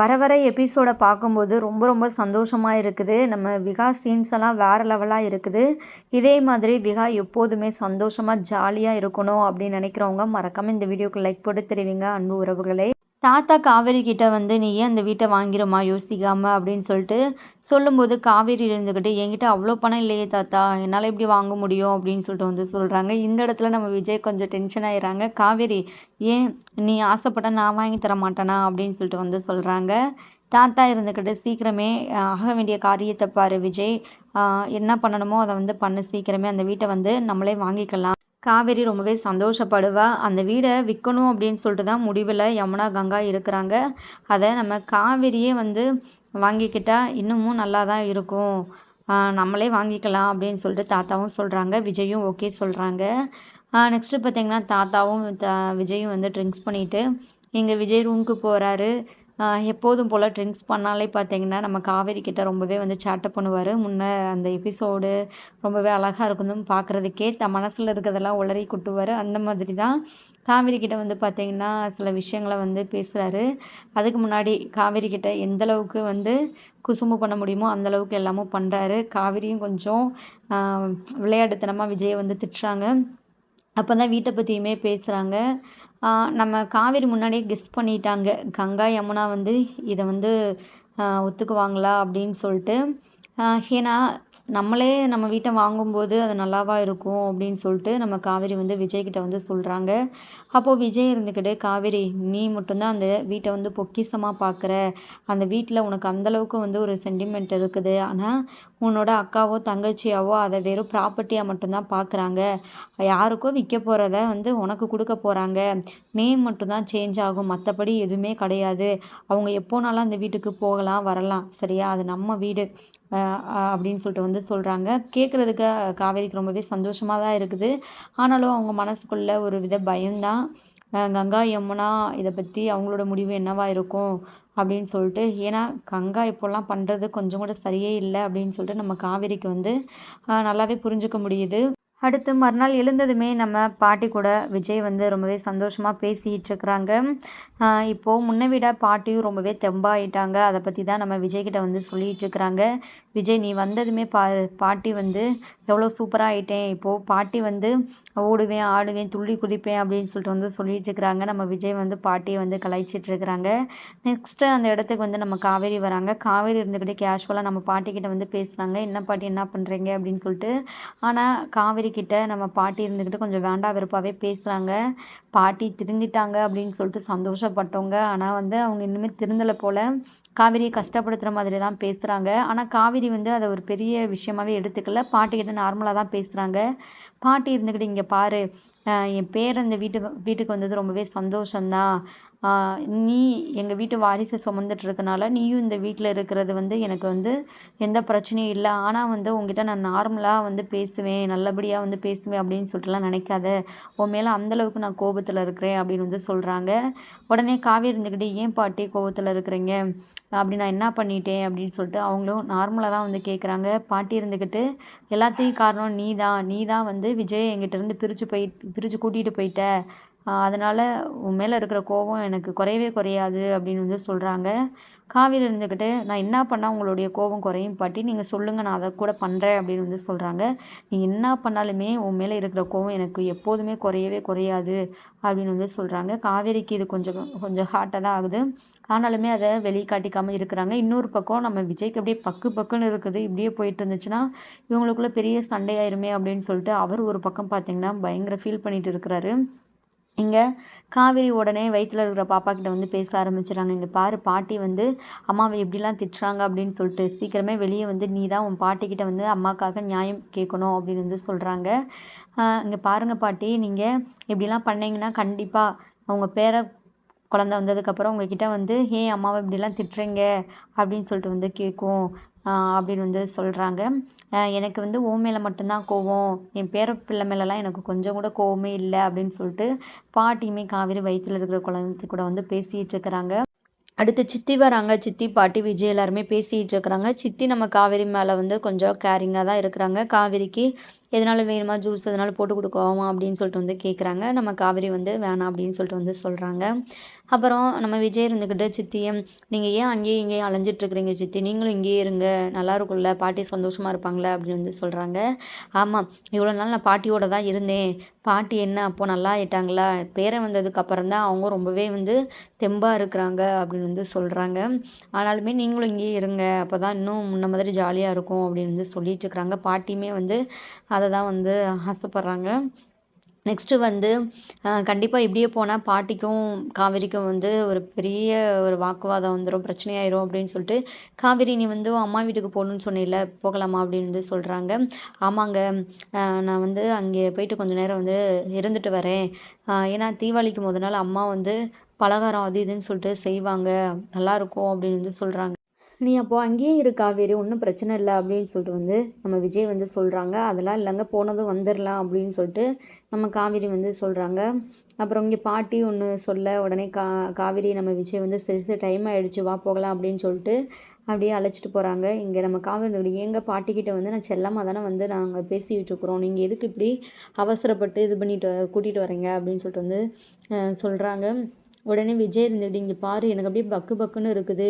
வர வர எபிசோடை பார்க்கும்போது ரொம்ப ரொம்ப சந்தோஷமாக இருக்குது. நம்ம விகா சீன்ஸ் எல்லாம் வேறு லெவலாக இருக்குது. இதே மாதிரி விகா எப்போதுமே சந்தோஷமாக ஜாலியாக இருக்கணும் அப்படின்னு நினைக்கிறவங்க மறக்காமல் இந்த வீடியோக்கு லைக் போட்டு தெரிவிங்க. அன்பு உறவுகளே. தாத்தா காவேரி கிட்ட வந்து நீ ஏன் அந்த வீட்டை வாங்கிடுமா யோசிக்காமல் அப்படின்னு சொல்லிட்டு சொல்லும்போது காவேரி இருந்துக்கிட்டு என்கிட்ட அவ்வளோ பணம் இல்லையே தாத்தா என்னால் எப்படி வாங்க முடியும்? அப்படின்னு சொல்லிட்டு வந்து சொல்கிறாங்க இந்த இடத்துல நம்ம விஜய் கொஞ்சம் டென்ஷன் ஆயிடுறாங்க. காவேரி ஏன் நீ ஆசைப்பட்ட நான் வாங்கி தர மாட்டேனா? அப்படின்னு சொல்லிட்டு வந்து சொல்கிறாங்க தாத்தா இருந்துக்கிட்டு சீக்கிரமே ஆக வேண்டிய காரியத்தை பாரு விஜய். என்ன பண்ணணுமோ அதை வந்து பண்ண. சீக்கிரமே அந்த வீட்டை வந்து நம்மளே வாங்கிக்கலாம். காவேரி ரொம்பவே சந்தோஷப்படுவா. அந்த வீடை விற்கணும் அப்படின்னு சொல்லிட்டு தான் முடிவில் யமுனா கங்கா இருக்கிறாங்க. அதை நம்ம காவேரியே வந்து வாங்கிக்கிட்டால் இன்னமும் நல்லா தான் இருக்கும். நம்மளே வாங்கிக்கலாம் அப்படின்னு சொல்லிட்டு தாத்தாவும் சொல்கிறாங்க விஜயும் ஓகே சொல்கிறாங்க நெக்ஸ்ட்டு பார்த்திங்கன்னா தாத்தாவும் த விஜயும் வந்து ட்ரிங்க்ஸ் பண்ணிவிட்டு எங்கள் விஜய் ரூமுக்கு போகிறாரு எப்போதும் போல் ட்ரிங்க்ஸ் பண்ணாலே பார்த்தீங்கன்னா நம்ம காவேரி கிட்ட ரொம்பவே வந்து சேட்டை பண்ணுவார். முன்னே அந்த எபிசோடு ரொம்பவே அழகாக இருக்கணும் பார்க்குறதுக்கே த மனசில் இருக்கிறதெல்லாம் உளறி கொட்டுவார். அந்த மாதிரி தான் காவேரி கிட்ட வந்து பார்த்திங்கன்னா சில விஷயங்களை வந்து பேசுகிறாரு அதுக்கு முன்னாடி காவேரி கிட்ட எந்தளவுக்கு வந்து குசும்பு பண்ண முடியுமோ அந்தளவுக்கு எல்லாமும் பண்ணுறாரு காவிரியும் கொஞ்சம் விளையாட்டுத்தனமாக விஜயை வந்து திட்டுறாங்க. அப்போ தான் வீட்டை பற்றியுமே பேசுகிறாங்க நம்ம காவேரி முன்னாடியே கெஸ் பண்ணிட்டாங்க. கங்கா யமுனா வந்து இதை வந்து ஒத்துக்குவாங்களா அப்படின்னு சொல்லிட்டு. ஏன்னா நம்மளே நம்ம வீட்டை வாங்கும்போது அது நல்லாவா இருக்கும் அப்படின்னு சொல்லிட்டு நம்ம காவேரி வந்து விஜய்கிட்ட வந்து சொல்கிறாங்க அப்போது விஜய் இருந்துக்கிட்டு காவேரி நீ மட்டும்தான் அந்த வீட்டை வந்து பொக்கிஷமாக பார்க்குற அந்த வீட்டில் உனக்கு அந்தளவுக்கு வந்து ஒரு சென்டிமெண்ட் இருக்குது. ஆனால் உன்னோட அக்காவோ தங்கச்சியாவோ அதை வெறும் ப்ராப்பர்ட்டியாக மட்டும்தான் பார்க்குறாங்க யாருக்கோ விற்க போகிறத வந்து உனக்கு கொடுக்க போகிறாங்க நேம் மட்டும்தான் சேஞ்ச் ஆகும். மற்றபடி எதுவுமே கிடையாது. அவங்க எப்போனாலும் அந்த வீட்டுக்கு போகலாம் வரலாம். சரியா? அது நம்ம வீடு. அப்படின்னு சொல்லிட்டு வந்து சொல்கிறாங்க கேட்குறதுக்கு காவேரிக்கு ரொம்பவே சந்தோஷமாக தான் இருக்குது. ஆனாலும் அவங்க மனசுக்குள்ளே ஒரு வித பயம்தான். கங்கா யமுனா இதை பற்றி அவங்களோட முடிவு என்னவா இருக்கும்? அப்படின்னு சொல்லிட்டு ஏன்னா கங்கா இப்போல்லாம் பண்ணுறது கொஞ்சம் கூட சரியே இல்லை அப்படின்னு சொல்லிட்டு நம்ம காவேரிக்கு வந்து நல்லாவே புரிஞ்சுக்க முடியுது. அடுத்து மறுநாள் எழுந்ததுமே நம்ம பாட்டி கூட விஜய் வந்து ரொம்பவே சந்தோஷமாக பேசிகிட்டு இருக்கிறாங்க. இப்போது முன்ன விட பாட்டியும் ரொம்பவே தெம்பாயிட்டாங்க. அதை பற்றி தான் நம்ம விஜய்கிட்ட வந்து சொல்லிகிட்டு இருக்கிறாங்க. விஜய் நீ வந்ததுமே பா பாட்டி வந்து எவ்வளோ சூப்பராக ஆகிட்டேன் இப்போது பாட்டி வந்து ஓடுவேன் ஆடுவேன் துள்ளி குதிப்பேன் அப்படின்னு சொல்லிட்டு வந்து சொல்லிட்டு இருக்கிறாங்க. நம்ம விஜய் வந்து பாட்டியை வந்து கலாய்ச்சிட்ருக்கிறாங்க நெக்ஸ்ட்டு அந்த இடத்துக்கு வந்து நம்ம காவேரி வராங்க. காவேரி இருந்துக்கிட்டே கேஷுவலாக நம்ம பாட்டிக்கிட்ட வந்து பேசுகிறாங்க என்ன பாட்டி என்ன பண்ணுறீங்க அப்படின்னு சொல்லிட்டு. ஆனால் காவேரி கிட்ட நம்ம பாட்டி இருந்துக்கிட்டு கொஞ்சம் வேண்டா வெறுப்பாகவே பேசுகிறாங்க பாட்டி திருந்திட்டாங்க அப்படின்னு சொல்லிட்டு சந்தோஷம் கஷ்டப்பட்டவங்க. ஆனால் வந்து அவங்க இன்னுமே திருந்தலை போல் காவிரியை கஷ்டப்படுத்துகிற மாதிரி தான் பேசுகிறாங்க ஆனால் காவிரி வந்து அதை ஒரு பெரிய விஷயமாவே எடுத்துக்கல. பாட்டிக்கிட்ட நார்மலாக தான் பேசுகிறாங்க பாட்டி இருந்துக்கிட்டு இங்கே பாரு என் பேர் அந்த வீட்டு வீட்டுக்கு வந்தது ரொம்பவே சந்தோஷந்தான் நீ எங்கள் வீட்டு வாரிசை சுமந்துட்டு இருக்கனால நீயும் இந்த வீட்டில் இருக்கிறது வந்து எனக்கு வந்து எந்த பிரச்சனையும் இல்லை. ஆனால் வந்து உங்ககிட்ட நான் நார்மலாக வந்து பேசுவேன் நல்லபடியாக வந்து பேசுவேன் அப்படின்னு சொல்லிட்டுலாம் நினைக்காத. உன் மேலே அந்தளவுக்கு நான் கோபத்தில் இருக்கிறேன் அப்படின்னு வந்து சொல்கிறாங்க உடனே காவேரி இருந்துக்கிட்டு ஏன் பாட்டி கோபத்தில் இருக்கிறீங்க? அப்படி நான் என்ன பண்ணிட்டேன்? அப்படின்னு சொல்லிட்டு அவங்களும் நார்மலாக தான் வந்து கேட்குறாங்க பாட்டி இருந்துக்கிட்டு எல்லாத்தையும் காரணம் நீ தான் நீ தான் வந்து விஜய் எங்கிட்ட இருந்து பிரித்து போய் பிரித்து கூட்டிகிட்டு போயிட்ட. அதனால் உன் மேலே இருக்கிற கோபம் எனக்கு குறையவே குறையாது அப்படின்னு வந்து சொல்கிறாங்க காவிரி இருந்துக்கிட்டு நான் என்ன பண்ணால் உங்களுடைய கோபம் குறையும்? பாட்டி நீங்கள் சொல்லுங்கள் நான் அதை கூட பண்ணுறேன் அப்படின்னு வந்து சொல்கிறாங்க நீ என்ன பண்ணாலுமே உன் மேலே இருக்கிற கோபம் எனக்கு எப்போதுமே குறையவே குறையாது அப்படின்னு வந்து சொல்கிறாங்க காவேரிக்கு இது கொஞ்சம் கொஞ்சம் ஹார்ட்டாக தான் ஆகுது. ஆனாலுமே அதை வெளிக்காட்டிக்காமல் இருக்கிறாங்க. இன்னொரு பக்கம் நம்ம விஜய்க்கு அப்படியே பக்கு பக்குன்னு இருக்குது. இப்படியே போயிட்டு இருந்துச்சுன்னா இவங்களுக்குள்ளே பெரிய சண்டையாயிருமே அப்படின்னு சொல்லிட்டு அவர் ஒரு பக்கம் பார்த்தீங்கன்னா பயங்கர ஃபீல் பண்ணிட்டு இருக்கிறாரு. இங்கே காவேரி உடனே வயிற்றில் இருக்கிற பாப்பா கிட்ட வந்து பேச ஆரம்பிச்சிடுறாங்க இங்கே பாரு பாட்டி வந்து அம்மாவை எப்படிலாம் திட்டுறாங்க அப்படின்னு சொல்லிட்டு சீக்கிரமே வெளியே வந்து நீ தான் உன் பாட்டிக்கிட்ட வந்து அம்மாக்காக நியாயம் கேட்கணும் அப்படின்னு வந்து சொல்கிறாங்க இங்கே பாருங்கள் பாட்டி நீங்கள் இப்படிலாம் பண்ணீங்கன்னா கண்டிப்பாக அவங்க பேரை குழந்த வந்ததுக்கப்புறம் உங்ககிட்ட வந்து ஏன் அம்மாவை இப்படிலாம் திட்டுறீங்க? அப்படின்னு சொல்லிட்டு வந்து கேட்கும். அப்படின்னு வந்து சொல்கிறாங்க எனக்கு வந்து ஓ மேலே மட்டும்தான் கோவம். என் பேர பிள்ளை மேலெலாம் எனக்கு கொஞ்சம் கூட கோவமே இல்லை. அப்படின்னு சொல்லிட்டு பாட்டியுமே காவேரி வயிற்றில் இருக்கிற குழந்தை கூட வந்து பேசிகிட்டு இருக்கிறாங்க. அடுத்து சித்தி வராங்க. சித்தி பாட்டி விஜய் எல்லாருமே பேசிகிட்டு இருக்கிறாங்க. சித்தி நம்ம காவேரி மேலே வந்து கொஞ்சம் கேரிங்காக தான் இருக்கிறாங்க. காவேரிக்கு எதனால வேணுமா ஜூஸ் எதனால போட்டு கொடுக்கோமா அப்படின்னு சொல்லிட்டு வந்து கேட்குறாங்க நம்ம காவேரி வந்து வேணாம் அப்படின்னு சொல்லிட்டு வந்து சொல்கிறாங்க அப்புறம் நம்ம விஜய் இருந்துக்கிட்டு சித்தியும் நீங்கள் ஏன் அங்கேயே இங்கேயே அலைஞ்சிட்ருக்குறீங்க சித்தி? நீங்களும் இங்கேயே இருங்க. நல்லா இருக்கும்ல. பாட்டி சந்தோஷமாக இருப்பாங்களே? அப்படின்னு வந்து சொல்கிறாங்க ஆமாம் இவ்வளோ நாள் நான் பாட்டியோட தான் இருந்தேன். பாட்டி என்ன அப்போ நல்லா ஆயிட்டாங்களா? பேரை வந்ததுக்கப்புறம் தான் அவங்க ரொம்பவே வந்து தெம்பாக இருக்கிறாங்க. அப்படின்னு வந்து சொல்கிறாங்க ஆனாலுமே நீங்களும் இங்கேயே இருங்க. அப்போ தான் இன்னும் முன்ன மாதிரி ஜாலியாக இருக்கும். அப்படின்னு வந்து சொல்லிட்டு இருக்கிறாங்க. பாட்டியுமே வந்து அதை தான் வந்து ஆசைப்பட்றாங்க நெக்ஸ்ட்டு வந்து கண்டிப்பாக இப்படியே போனால் பாட்டிக்கும் காவேரிக்கும் வந்து ஒரு பெரிய ஒரு வாக்குவாதம் வந்துடும் பிரச்சனையாயிரும் அப்படின்னு சொல்லிட்டு காவேரி நீ வந்து அம்மா வீட்டுக்கு போகணுன்னு சொன்னில்ல போகலாமா அப்படின்னு வந்து சொல்கிறாங்க ஆமாங்க நான் வந்து அங்கே போயிட்டு கொஞ்சம் நேரம் வந்து இருந்துட்டு வரேன். ஏன்னா தீபாவளிக்கு முத நாள் அம்மா வந்து பலகாரம் அது இதுன்னு சொல்லிட்டு செய்வாங்க நல்லாயிருக்கும் அப்படின்னு வந்து சொல்கிறாங்க நீ அப்போ அங்கேயே இரு காவேரி ஒன்றும் பிரச்சனை இல்லை அப்படின்னு சொல்லிட்டு வந்து நம்ம விஜய் வந்து சொல்கிறாங்க அதெல்லாம் இல்லைங்க போனதும் வந்துடலாம் அப்படின்னு சொல்லிட்டு நம்ம காவேரி வந்து சொல்கிறாங்க அப்புறம் இங்கே பாட்டி ஒன்று சொல்ல உடனே கா காவேரி நம்ம விஜய் வந்து சரி சரி டைம் ஆகிடுச்சு வா போகலாம் அப்படின்னு சொல்லிட்டு அப்படியே அழைச்சிட்டு போகிறாங்க இங்கே நம்ம காவேரி எங்கள் பாட்டிக்கிட்ட வந்து நான் செல்லமாக தானே வந்து நாங்கள் பேசிக்கிட்டு இருக்கிறோம். நீங்கள் எதுக்கு இப்படி அவசரப்பட்டு இது பண்ணிட்டு கூட்டிகிட்டு வரீங்க அப்படின்னு சொல்லிட்டு வந்து சொல்கிறாங்க உடனே விஜய் இருந்துக்கிட்டு இங்கே பாரு எனக்கு அப்படியே பக்கு பக்குன்னு இருக்குது.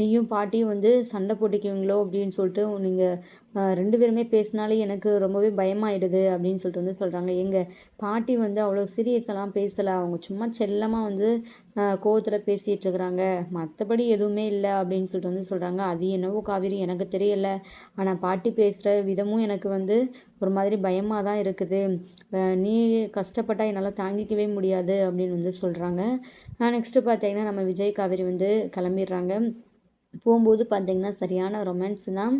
நீயும் பாட்டியும் வந்து சண்டை போட்டுக்குவீங்களோ? அப்படின்னு சொல்லிட்டு நீங்கள் ரெண்டு பேருமே பேசினாலே எனக்கு ரொம்பவே பயமாயிடுது. அப்படின்னு சொல்லிட்டு வந்து சொல்கிறாங்க எங்கள் பாட்டி வந்து அவ்வளோ சீரியஸெல்லாம் பேசலை. அவங்க சும்மா செல்லமாக வந்து கோவத்தில் பேசிகிட்டு இருக்கிறாங்க மற்றபடி எதுவுமே இல்லை அப்படின்னு சொல்லிட்டு வந்து சொல்கிறாங்க அது என்னவோ காவேரி எனக்கு தெரியல. ஆனால் பாட்டி பேசுகிற விதமும் எனக்கு வந்து ஒரு மாதிரி பயமாக தான் இருக்குது நீ கஷ்டப்பட்டால் என்னால் தாங்கிக்கவே முடியாது அப்படின்னு வந்து சொல்கிறாங்க நெக்ஸ்ட்டு பார்த்தீங்கன்னா நம்ம விஜய் காவேரி வந்து கிளம்பிடுறாங்க. போகும்போது பார்த்திங்கன்னா சரியான ரொமான்ஸ் தான்.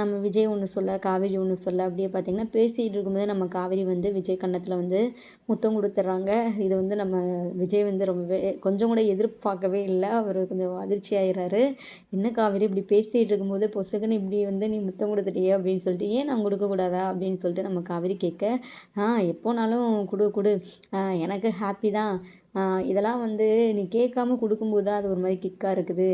நம்ம விஜய் ஒன்று சொல்ல காவேரி ஒன்று சொல்ல அப்படியே பார்த்திங்கன்னா பேசிகிட்டு இருக்கும்போது நம்ம காவேரி வந்து விஜய் கன்னத்தில் வந்து முத்தம் கொடுத்துட்றாங்க. இது வந்து நம்ம விஜய் வந்து ரொம்பவே கொஞ்சம் கூட எதிர்பார்க்கவே இல்லை. அவர் கொஞ்சம் அதிர்ச்சி ஆகிறாரு என்ன காவேரி இப்படி பேசிகிட்டு இருக்கும்போது பொசுக்குன்னு இப்படி வந்து நீ முத்தம் கொடுத்துட்டியே அப்படின்னு சொல்லிட்டு ஏன் நான் கொடுக்கக்கூடாதா அப்படின்னு சொல்லிட்டு நம்ம காவேரி கேட்க ஆ எப்போனாலும் கொடு கொடு. எனக்கு ஹாப்பி தான். இதெல்லாம் வந்து நீ கேட்காம கொடுக்கும்போது அது ஒரு மாதிரி கிக்காக இருக்குது.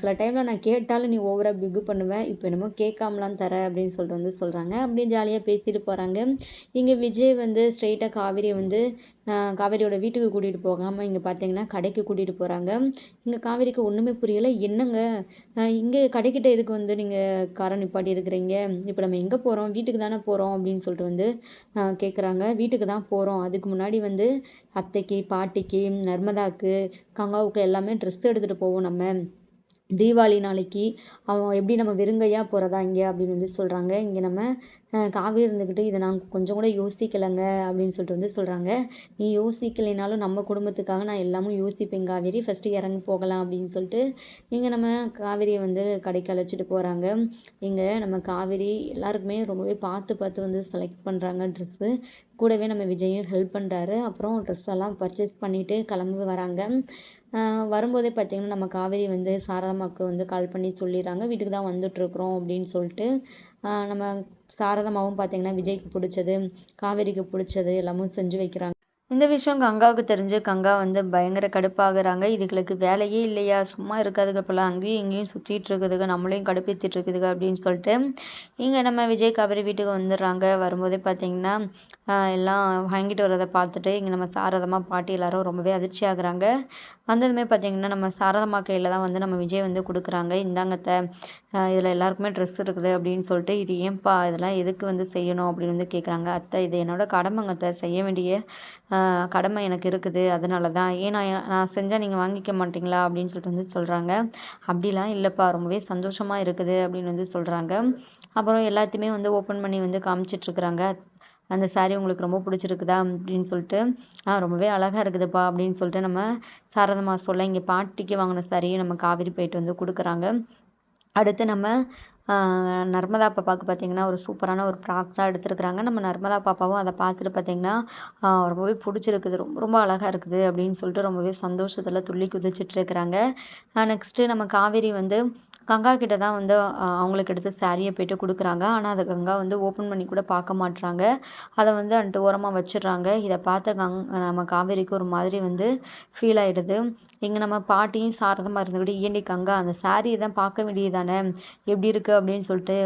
சில டைமில் நான் கேட்டாலும் நீ ஓவராக பிகு பண்ணுவேன் இப்போ என்னமோ கேட்காமலாம் தர அப்படின்னு சொல்லிட்டு வந்து சொல்கிறாங்க அப்படியே ஜாலியாக பேசிட்டு போகிறாங்க இங்கே விஜய் வந்து ஸ்ட்ரெயிட்டாக காவேரியை வந்து காவேரியோட வீட்டுக்கு கூட்டிகிட்டு போகாமல் இங்கே பார்த்தீங்கன்னா கடைக்கு கூட்டிகிட்டு போகிறாங்க இங்கே காவேரிக்கு ஒன்றுமே புரியலை. என்னங்க? இங்கே கடைக்கிட்ட எதுக்கு வந்து நீங்கள் காரை நிப்பாட்டி இருக்கிறீங்க? இப்போ நம்ம எங்கே போகிறோம் வீட்டுக்கு தானே போகிறோம் அப்படின்னு சொல்லிட்டு வந்து கேட்குறாங்க வீட்டுக்கு தான் போகிறோம் அதுக்கு முன்னாடி வந்து அத்தைக்கு பாட்டிக்கு நர்மதாவுக்கு கங்காவுக்கு எல்லாமே ட்ரெஸ் எடுத்துகிட்டு போவோம் நம்ம. தீபாவளி நாளைக்கு அவன் எப்படி நம்ம வெறுங்கையாக போகிறதா இங்கே அப்படின்னு வந்து சொல்கிறாங்க இங்கே நம்ம காவேரி இருந்துக்கிட்டு இதை நான் கொஞ்சம் கூட யோசிக்கலைங்க அப்படின்னு சொல்லிட்டு வந்து சொல்கிறாங்க நீ யோசிக்கலைனாலும் நம்ம குடும்பத்துக்காக நான் எல்லாமும் யோசிப்பேன் காவேரி. ஃபஸ்ட்டு இறங்கி போகலாம் அப்படின்னு சொல்லிட்டு இங்கே நம்ம காவேரியை வந்து கடைக்கு அழைச்சிட்டு போகிறாங்க இங்கே நம்ம காவேரி எல்லாருக்குமே ரொம்பவே பார்த்து பார்த்து வந்து செலக்ட் பண்ணுறாங்க ட்ரெஸ்ஸு கூடவே நம்ம விஜயும் ஹெல்ப் பண்ணுறாரு அப்புறம் ட்ரெஸ் எல்லாம் பர்ச்சேஸ் பண்ணிவிட்டு கிளம்பி வராங்க. வரும்போதே பார்த்திங்கன்னா நம்ம காவேரி வந்து சாரதாம்மாவுக்கு வந்து கால் பண்ணி சொல்லிடுறாங்க. வீட்டுக்கு தான் வந்துட்டுருக்குறோம் அப்படின்னு சொல்லிட்டு நம்ம சாரதாம்மாவும் பார்த்திங்கன்னா விஜய்க்கு பிடிச்சது காவேரிக்கு பிடிச்சது எல்லாமும் செஞ்சு வைக்கிறாங்க. இந்த விஷயம் கங்காவுக்கு தெரிஞ்சு கங்கா வந்து பயங்கர கடுப்பாகிறாங்க. இதுகளுக்கு வேலையே இல்லையா? சும்மா இருக்காதுக்கு அப்போல்லாம் அங்கேயும் இங்கேயும் சுற்றிட்டு இருக்குதுங்க. நம்மளையும் கடுப்பேற்றிட்டு இருக்குதுங்க அப்படின்னு சொல்லிட்டு இங்கே நம்ம விஜய் கபரி வீட்டுக்கு வந்துடுறாங்க. வரும்போதே பார்த்தீங்கன்னா எல்லாம் வாங்கிட்டு வரதை பார்த்துட்டு இங்கே நம்ம சாரதமாக பாட்டி எல்லாரும் ரொம்பவே அதிர்ச்சி ஆகுறாங்க. வந்ததுமே பார்த்திங்கன்னா நம்ம சாரதம்மா கையில் தான் வந்து நம்ம விஜய் வந்து கொடுக்குறாங்க. இந்தாங்கத்த இதில் எல்லாருக்குமே ட்ரெஸ் இருக்குது அப்படின்னு சொல்லிட்டு இது ஏன்பா இதெல்லாம் எதுக்கு வந்து செய்யணும் அப்படின்னு வந்து கேட்குறாங்க அத்தை இது என்னோட கடமைங்க அத்தை. செய்ய வேண்டிய கடமை எனக்கு இருக்குது. அதனால தான் ஏன் நான் நான் செஞ்சால் நீங்கள் வாங்கிக்க மாட்டிங்களா? அப்படின்னு சொல்லிட்டு வந்து சொல்கிறாங்க அப்படிலாம் இல்லைப்பா. ரொம்பவே சந்தோஷமாக இருக்குது அப்படின்னு வந்து சொல்கிறாங்க அப்புறம் எல்லாத்தையுமே வந்து ஓப்பன் பண்ணி வந்து காமிச்சிட்ருக்குறாங்க அந்த சாரீ உங்களுக்கு ரொம்ப பிடிச்சிருக்குதா? அப்படின்னு சொல்லிட்டு ஆ ரொம்பவே அழகாக இருக்குதுப்பா. அப்படின்னு சொல்லிட்டு நம்ம சாரதம்மா சொல்ல இங்கே பாட்டிக்கு வாங்கின சாரியை நம்ம காவிரி போயிட்டு வந்து கொடுக்குறாங்க. அடுத்து நம்ம நர்மதா பாப்பாவுக்கு பார்த்திங்கன்னா ஒரு சூப்பரான ஒரு ஃப்ராக் தான் எடுத்துருக்குறாங்க. நம்ம நர்மதா பாப்பாவும் அதை பார்த்துட்டு பார்த்திங்கன்னா ரொம்பவே பிடிச்சிருக்குது. ரொம்ப ரொம்ப அழகாக இருக்குது அப்படின்னு சொல்லிட்டு ரொம்பவே சந்தோஷத்தில் துள்ளி குதிச்சிட்டு இருக்கிறாங்க. நெக்ஸ்ட்டு நம்ம காவேரி வந்து கங்கா கிட்ட தான் வந்து அவங்களுக்கு எடுத்து சாரியை போய்ட்டு கொடுக்குறாங்க. ஆனால் அதை கங்கா வந்து ஓப்பன் பண்ணி கூட பார்க்க மாட்டுறாங்க அதை வந்து அன்ட்டு ஓரமாக வச்சிடுறாங்க. இதை பார்த்த கங் நம்ம காவேரிக்கு ஒரு மாதிரி வந்து ஃபீல் ஆகிடுது இங்கே நம்ம பாட்டியும் சாரதமாக இருந்துக்கிட்டு ஏண்டி கங்கா அந்த சாரியை தான் பார்க்க வேண்டியது தானே? எப்படி இருக்குது இருக்குது அப்படின்னு சொல்லிட்டு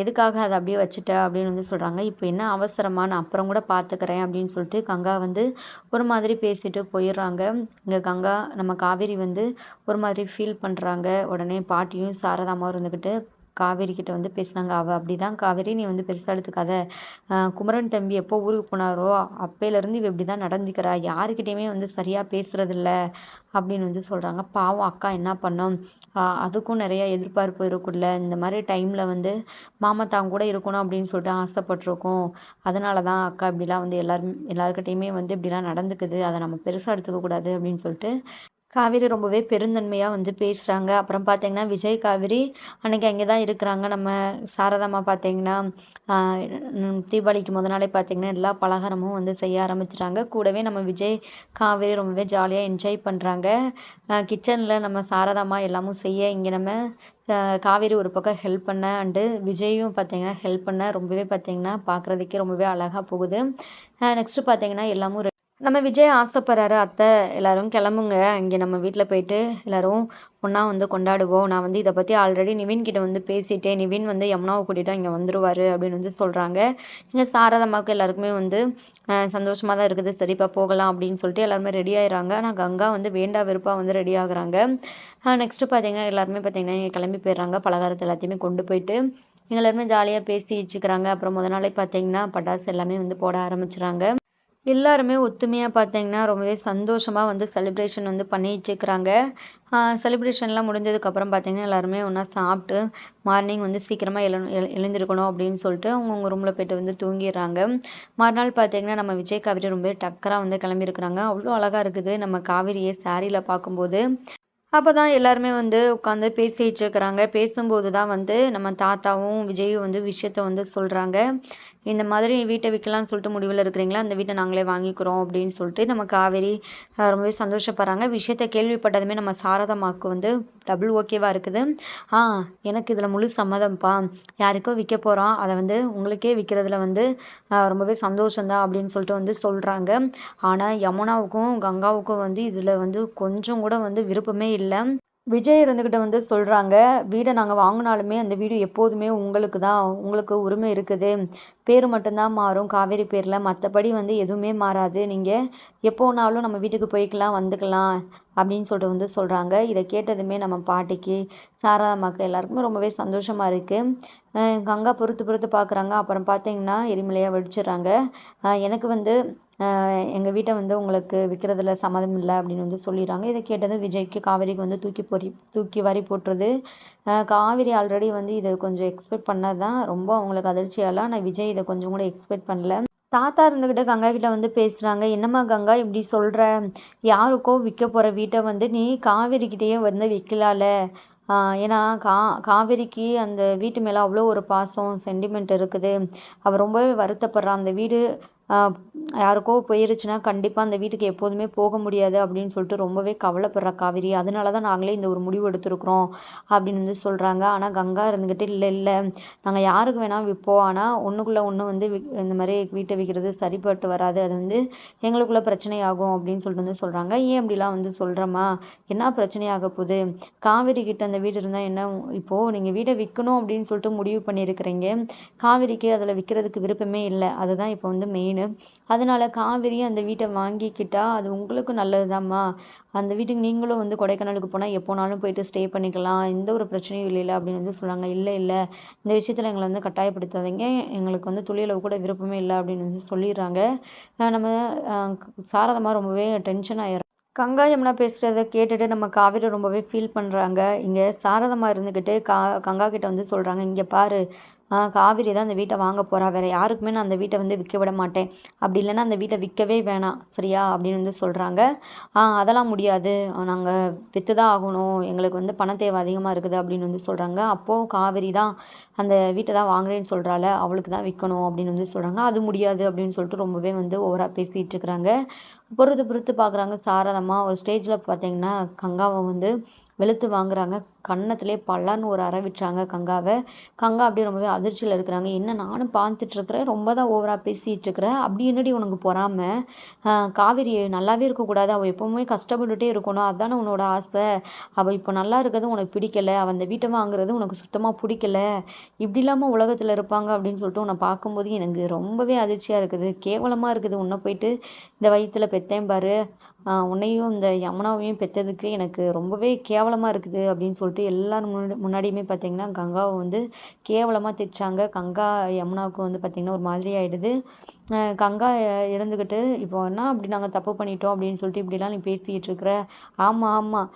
எதுக்காக அதை அப்படியே வச்சுட்ட? அப்படின்னு வந்து சொல்கிறாங்க இப்போ என்ன அவசரமா நான் அப்புறம் கூட பார்த்துக்கிறேன் அப்படின்னு சொல்லிட்டு கங்கா வந்து ஒரு மாதிரி பேசிட்டு போயிடுறாங்க. இங்கே கங்கா நம்ம காவேரி வந்து ஒரு மாதிரி ஃபீல் பண்ணுறாங்க உடனே பாட்டியும் சாரதாமாவும் இருந்துக்கிட்டு காவேரி கிட்ட வந்து பேசுனாங்க. அவள் அப்படி தான் காவேரி நீ வந்து பெருசாக எடுத்துக்காத. குமரன் தம்பி எப்போ ஊருக்கு போனாரோ அப்பையிலேருந்து இவ இப்படி தான் நடந்துக்கிறா. யாருக்கிட்டேயுமே வந்து சரியாக பேசுகிறதில்ல அப்படின்னு வந்து சொல்கிறாங்க பாவம் அக்கா என்ன பண்ணோம்? அதுக்கும் நிறையா எதிர்பார்ப்பு இருக்குல்ல இந்த மாதிரி டைமில் வந்து மாமா தான் கூட இருக்கணும் அப்படின்னு சொல்லிட்டு ஆசைப்பட்டிருக்கோம். அதனால தான் அக்கா இப்படிலாம் வந்து எல்லாரும் எல்லாருக்கிட்டேயுமே வந்து இப்படிலாம் நடந்துக்குது. அதை நம்ம பெருசாக எடுத்துக்கக்கூடாது அப்படின்னு சொல்லிட்டு காவேரி ரொம்பவே பெருந்தன்மையாக வந்து பேசுகிறாங்க அப்புறம் பார்த்தீங்கன்னா விஜய் காவேரி அன்றைக்கி அங்கே தான் இருக்கிறாங்க. நம்ம சாரதாம்மா பார்த்தீங்கன்னா தீபாவளிக்கு முத நாளே பார்த்தீங்கன்னா எல்லா பலகாரமும் வந்து செய்ய ஆரம்பிச்சிட்டாங்க. கூடவே நம்ம விஜய் காவேரி ரொம்பவே ஜாலியாக என்ஜாய் பண்ணுறாங்க கிச்சனில் நம்ம சாரதாம்மா எல்லாமும் செய்ய இங்கே நம்ம காவேரி ஒரு பக்கம் ஹெல்ப் பண்ண அண்டு விஜயும் பார்த்தீங்கன்னா ஹெல்ப் பண்ண ரொம்பவே பார்த்தீங்கன்னா பார்க்குறதுக்கே ரொம்பவே அழகாக போகுது. நெக்ஸ்ட்டு பார்த்தீங்கன்னா எல்லாமும் நம்ம விஜய் ஆசைப்படுறாரு அத்தை. எல்லோரும் கிளம்புங்க. இங்கே நம்ம வீட்டில் போயிட்டு எல்லோரும் ஒன்றா வந்து கொண்டாடுவோம். நான் வந்து இதை பற்றி ஆல்ரெடி நிவின் கிட்ட வந்து பேசிட்டேன். நிவின் வந்து யமுனாவை கூட்டிகிட்டு இங்கே வந்துடுவார் அப்படின்னு வந்து சொல்கிறாங்க இங்கே சாரதம்மாவுக்கு எல்லாருக்குமே வந்து சந்தோஷமாக தான் இருக்குது. சரிப்பா போகலாம் அப்படின்னு சொல்லிட்டு எல்லாருமே ரெடி ஆகிறாங்க ஆனால் கங்கா வந்து வேண்டா வெறுப்பாக வந்து ரெடி ஆகுறாங்க. நெக்ஸ்ட்டு பார்த்தீங்கன்னா எல்லாருமே பார்த்தீங்கன்னா இங்கே கிளம்பி போயிடுறாங்க. பலகாரத்தை எல்லாத்தையுமே கொண்டு போயிட்டு எல்லாருமே ஜாலியாக பேசி வச்சுக்கிறாங்க அப்புறம் முத நாளே பார்த்தீங்கன்னா பட்டாசு எல்லாமே வந்து போட ஆரம்பிச்சுறாங்க எல்லாருமே ஒத்துமையாக பார்த்தீங்கன்னா ரொம்பவே சந்தோஷமாக வந்து செலிப்ரேஷன் வந்து பண்ணிகிட்ருக்குறாங்க செலிப்ரேஷன்லாம் முடிஞ்சதுக்கப்புறம் பார்த்தீங்கன்னா எல்லாருமே ஒன்றா சாப்பிட்டு மார்னிங் வந்து சீக்கிரமாக எழு எழுந்திருக்கணும் அப்படின்னு சொல்லிட்டு அவங்கவுங்க ரூமில் போய்ட்டு வந்து தூங்கிடுறாங்க. மறுநாள் பார்த்தீங்கன்னா நம்ம விஜய் காவிரி ரொம்பவே டக்கராக வந்து கிளம்பியிருக்கிறாங்க. அவ்வளோ அழகாக இருக்குது நம்ம காவிரியை சாரியில் பார்க்கும்போது. அப்போ தான் எல்லாருமே வந்து உட்காந்து பேசிகிட்டு இருக்கிறாங்க. பேசும்போது தான் வந்து நம்ம தாத்தாவும் விஜயும் வந்து விஷயத்த வந்து சொல்கிறாங்க இந்த மாதிரி வீட்டை விற்கலாம்னு சொல்லிட்டு முடிவில் இருக்கிறீங்களா? அந்த வீட்டை நாங்களே வாங்கிக்கிறோம் அப்படின்னு சொல்லிட்டு நம்ம காவேரி ரொம்பவே சந்தோஷப்படுறாங்க. விஷயத்தை கேள்விப்பட்டதுமே நம்ம சாரதம்மாவுக்கு வந்து டபுள் ஓகேவாக இருக்குது. ஆ எனக்கு இதில் முழு சம்மதம்ப்பா. யாருக்கோ விற்க போகிறோம் அதை வந்து உங்களுக்கே விற்கிறதுல வந்து ரொம்பவே சந்தோஷந்தான் அப்படின்னு சொல்லிட்டு வந்து சொல்கிறாங்க ஆனால் யமுனாவுக்கும் கங்காவுக்கும் வந்து இதில் வந்து கொஞ்சம் கூட வந்து விருப்பமே இல்லை. விஜய் இருந்துக்கிட்ட வந்து சொல்கிறாங்க வீடை நாங்கள் வாங்கினாலுமே அந்த வீடு எப்போதுமே உங்களுக்கு தான் உங்களுக்கு உரிமை இருக்குது. பேர் மட்டும்தான் மாறும் காவேரி பேரில். மற்றபடி வந்து எதுவுமே மாறாது. நீங்கள் எப்போனாலும் நம்ம வீட்டுக்கு போய்க்கலாம் வந்துக்கலாம் அப்படின்னு சொல்லிட்டு வந்து சொல்கிறாங்க இதை கேட்டதுமே நம்ம பாட்டிக்கு சாரதாம்மாக்கு எல்லாருக்குமே ரொம்பவே சந்தோஷமாக இருக்குது கங்கா பொறுத்து பொறுத்து பார்க்குறாங்க அப்புறம் பார்த்தீங்கன்னா எரிமலையாக வெடிச்சிடுறாங்க. எனக்கு வந்து எங்கள் வீட்டை வந்து உங்களுக்கு விற்கிறதுல சம்மதம் இல்லை அப்படின்னு வந்து சொல்லிடுறாங்க. இதை கேட்டதும் விஜய்க்கு காவேரிக்கு வந்து தூக்கி பொறி தூக்கி வாரி போட்டுருது. காவேரி ஆல்ரெடி வந்து இதை கொஞ்சம் எக்ஸ்பெக்ட் பண்ணது தான் ரொம்ப அவங்களுக்கு அதிர்ச்சியாலாம் ஆனால் விஜய் இதை கொஞ்சம் கூட எக்ஸ்பெக்ட் பண்ணல. தாத்தா இருந்துக்கிட்ட கங்கா கிட்ட வந்து பேசுகிறாங்க என்னம்மா கங்கா இப்படி சொல்கிற யாருக்கோ விற்க போகிற வீட்டை வந்து நீ காவேரிக்கிட்டேயே வந்து விற்கலால ஏன்னா கா காவேரிக்கு அந்த வீட்டு மேலே அவ்வளோ ஒரு பாசம் சென்டிமெண்ட் இருக்குது. அவர் ரொம்பவே வருத்தப்படுறா. அந்த வீடு யாருக்கோ போயிருச்சுன்னா கண்டிப்பாக அந்த வீட்டுக்கு எப்போதுமே போக முடியாது அப்படின்னு சொல்லிட்டு ரொம்பவே கவலைப்படுற காவேரி. அதனால தான் நாங்களே இந்த ஒரு முடிவு எடுத்திருக்கிறோம் அப்படின்னு வந்து சொல்கிறாங்க ஆனால் கங்கா இருந்துக்கிட்டு இல்லை இல்லை நாங்கள் யாருக்கு வேணால் விற்போம் ஆனால் ஒன்றுக்குள்ளே ஒன்று வந்து இந்த மாதிரி வீட்டை விற்கிறது சரிப்பட்டு வராது. அது வந்து எங்களுக்குள்ளே பிரச்சனையாகும் அப்படின்னு சொல்லிட்டு வந்து சொல்கிறாங்க ஏன் அப்படிலாம் வந்து சொல்கிறோமா என்ன பிரச்சனையாக போகுது? காவேரி கிட்ட அந்த வீடு இருந்தால் என்ன? இப்போது நீங்கள் வீடை விற்கணும் அப்படின்னு சொல்லிட்டு முடிவு பண்ணியிருக்கிறீங்க. காவேரிக்கு அதில் விற்கிறதுக்கு விருப்பமே இல்லை. அதுதான் இப்போ வந்து மெயின் அப்படின்னு. அதனால் காவேரி அந்த வீட்டை வாங்கிக்கிட்டால் அது உங்களுக்கும் நல்லதுதாம்மா. அந்த வீட்டுக்கு நீங்களும் வந்து கொடைக்கானலுக்கு போனால் எப்போனாலும் போயிட்டு ஸ்டே பண்ணிக்கலாம். எந்த ஒரு பிரச்சனையும் இல்லைல்ல அப்படின்னு வந்து சொல்கிறாங்க இல்லை இல்லை. இந்த விஷயத்தில் எங்களை வந்து கட்டாயப்படுத்தாதீங்க. எங்களுக்கு வந்து துளியளவு கூட விருப்பமே இல்லை அப்படின்னு வந்து சொல்லிடுறாங்க. நம்ம சாரதமாக ரொம்பவே டென்ஷன் ஆயிடும் கங்கா யமுனா பேசுகிறத கேட்டுட்டு நம்ம காவேரி ரொம்பவே ஃபீல் பண்ணுறாங்க இங்கே சாரதமாக இருந்துக்கிட்டு கா கங்கா கிட்ட வந்து சொல்கிறாங்க இங்கே பாரு காவிரி தான் அந்த வீட்டை வாங்க போகிறா வேறு யாருக்குமே நான் அந்த வீட்டை வந்து விற்க விட மாட்டேன். அப்படி இல்லைன்னா அந்த வீட்டை விற்கவே வேணாம். சரியா? அப்படின்னு வந்து சொல்கிறாங்க அதெல்லாம் முடியாது. நாங்கள் விற்று தான் ஆகணும். எங்களுக்கு வந்து பண தேவை அதிகமாக இருக்குது அப்படின்னு வந்து சொல்கிறாங்க அப்போது காவிரி தான் அந்த வீட்டை தான் வாங்குறேன்னு சொல்கிறாள் அவளுக்கு தான் விற்கணும் அப்படின்னு வந்து சொல்கிறாங்க அது முடியாது அப்படின்னு சொல்லிட்டு ரொம்பவே வந்து ஓவராக பேசிகிட்டு இருக்கிறாங்க. பொறுத்து பொறுத்து பார்க்குறாங்க சாரதமாக ஒரு ஸ்டேஜில் பார்த்தீங்கன்னா கங்காவை வந்து வெளுத்து வாங்குறாங்க. கன்னத்துலேயே பல்லான்னு ஒரு அறை விட்டுறாங்க கங்காவை. கங்கா அப்படியே ரொம்பவே அதிர்ச்சியில் இருக்கிறாங்க. என்ன நானும் பார்த்துட்ருக்குறேன் ரொம்ப தான் ஓவராக பேசிகிட்டு இருக்கிறேன் அப்படி என்னடி உனக்கு பொறாமல் காவேரி நல்லாவே இருக்கக்கூடாது. அவள் எப்போவுமே கஷ்டப்பட்டுட்டே இருக்கணும். அதுதானே உன்னோட ஆசை. அவள் இப்போ நல்லா இருக்கிறது உனக்கு பிடிக்கல. அவள் அந்த வீட்டை வாங்குறது உனக்கு சுத்தமாக பிடிக்கல. இப்படி இல்லாமல் உலகத்தில் இருப்பாங்க அப்படின்னு சொல்லிட்டு உன்னை பார்க்கும்போது எனக்கு ரொம்பவே அதிர்ச்சியாக இருக்குது. கேவலமாக இருக்குது. உன்னை போயிட்டு இந்த வயிற்றில் பெத்தேன் பாரு. உன்னையும் இந்த யமுனாவையும் பெற்றதுக்கு எனக்கு ரொம்பவே கேவலமாக இருக்குது அப்படின்னு சொல்லிட்டு எல்லாரும் முன்னாடி முன்னாடியுமே பார்த்திங்கன்னா கங்காவை வந்து கேவலமாக தைச்சாங்க. கங்கா யமுனாவுக்கு வந்து பார்த்திங்கன்னா ஒரு மாதிரி ஆகிடுது கங்கா இருந்துக்கிட்டு இப்போ என்ன அப்படி நாங்கள் தப்பு பண்ணிட்டோம்? அப்படின்னு சொல்லிட்டு இப்படிலாம் நீ பேசிக்கிட்டு இருக்கிற. ஆமாம் ஆமாம்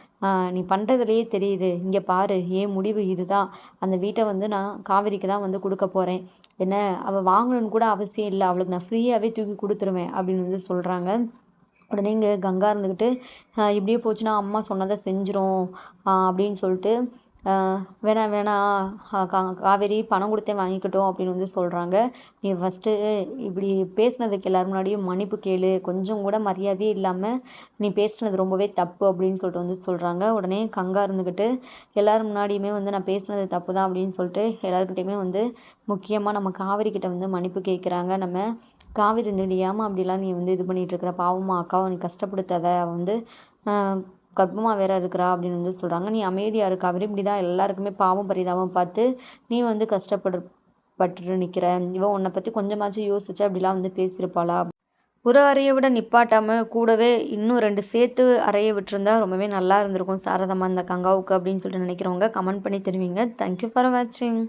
நீ பண்ணுறதுலையே தெரியுது. இங்கே பாரு ஏன் முடிவு இதுதான்? அந்த வீட்டை வந்து நான் காவேரிக்கு தான் வந்து கொடுக்க போகிறேன் என்ன அவள் வாங்கணுன்னு கூட அவசியம் இல்லை. அவளுக்கு நான் ஃப்ரீயாகவே தூக்கி கொடுத்துருவேன் அப்படின்னு வந்து சொல்கிறாங்க உடனே இங்கே கங்கா இருந்துக்கிட்டு இப்படியே போச்சுன்னா அம்மா சொன்னதை செஞ்சிரும் அப்படின்னு சொல்லிட்டு வேணாம் வேணாம் கா காவேரி பணம் கொடுத்தே வாங்கிக்கிட்டோம் அப்படின்னு வந்து சொல்கிறாங்க நீ ஃபஸ்ட்டு இப்படி பேசுனதுக்கு எல்லோரும் முன்னாடியும் மன்னிப்பு கேளு. கொஞ்சம் கூட மரியாதையே இல்லாமல் நீ பேசுனது ரொம்பவே தப்பு அப்படின்னு சொல்லிட்டு வந்து சொல்கிறாங்க உடனே கங்கா இருந்துக்கிட்டு எல்லோரும் முன்னாடியுமே வந்து நான் பேசுனது தப்பு தான் அப்படின்னு சொல்லிட்டு எல்லாருக்கிட்டையுமே வந்து முக்கியமாக நம்ம காவேரி கிட்ட வந்து மன்னிப்பு கேட்குறாங்க நம்ம காவேரி இருந்துக்கிட்டு ஏமா அப்படிலாம் நீ வந்து இது பண்ணிகிட்ருக்குற பாவமா அக்காவை நீ கஷ்டப்படுத்தாத. வந்து கர்ப்பமாக வேற இருக்கிறா அப்படின்னு வந்து சொல்கிறாங்க நீ அமைதியாக இருக்க அவர் இப்படி தான் எல்லாருக்குமே பாவம் பரிதாபம் பார்த்து நீ வந்து கஷ்டப்படு பட்டு நிற்கிற இவன் உன்னை பற்றி கொஞ்சமாச்சும் யோசிச்சா அப்படிலாம் வந்து பேசியிருப்பாளா? ஒரு அறையை விட நிப்பாட்டாமல் கூடவே இன்னும் ரெண்டு சேர்த்து அறையை விட்டுருந்தா ரொம்பவே நல்லா இருந்திருக்கும் சாரதம்மா இந்த கங்காவுக்கு அப்படின்னு சொல்லிட்டு நினைக்கிறவங்க கமெண்ட் பண்ணி தெரிவிங்க. தேங்க்யூ ஃபார் வாட்சிங்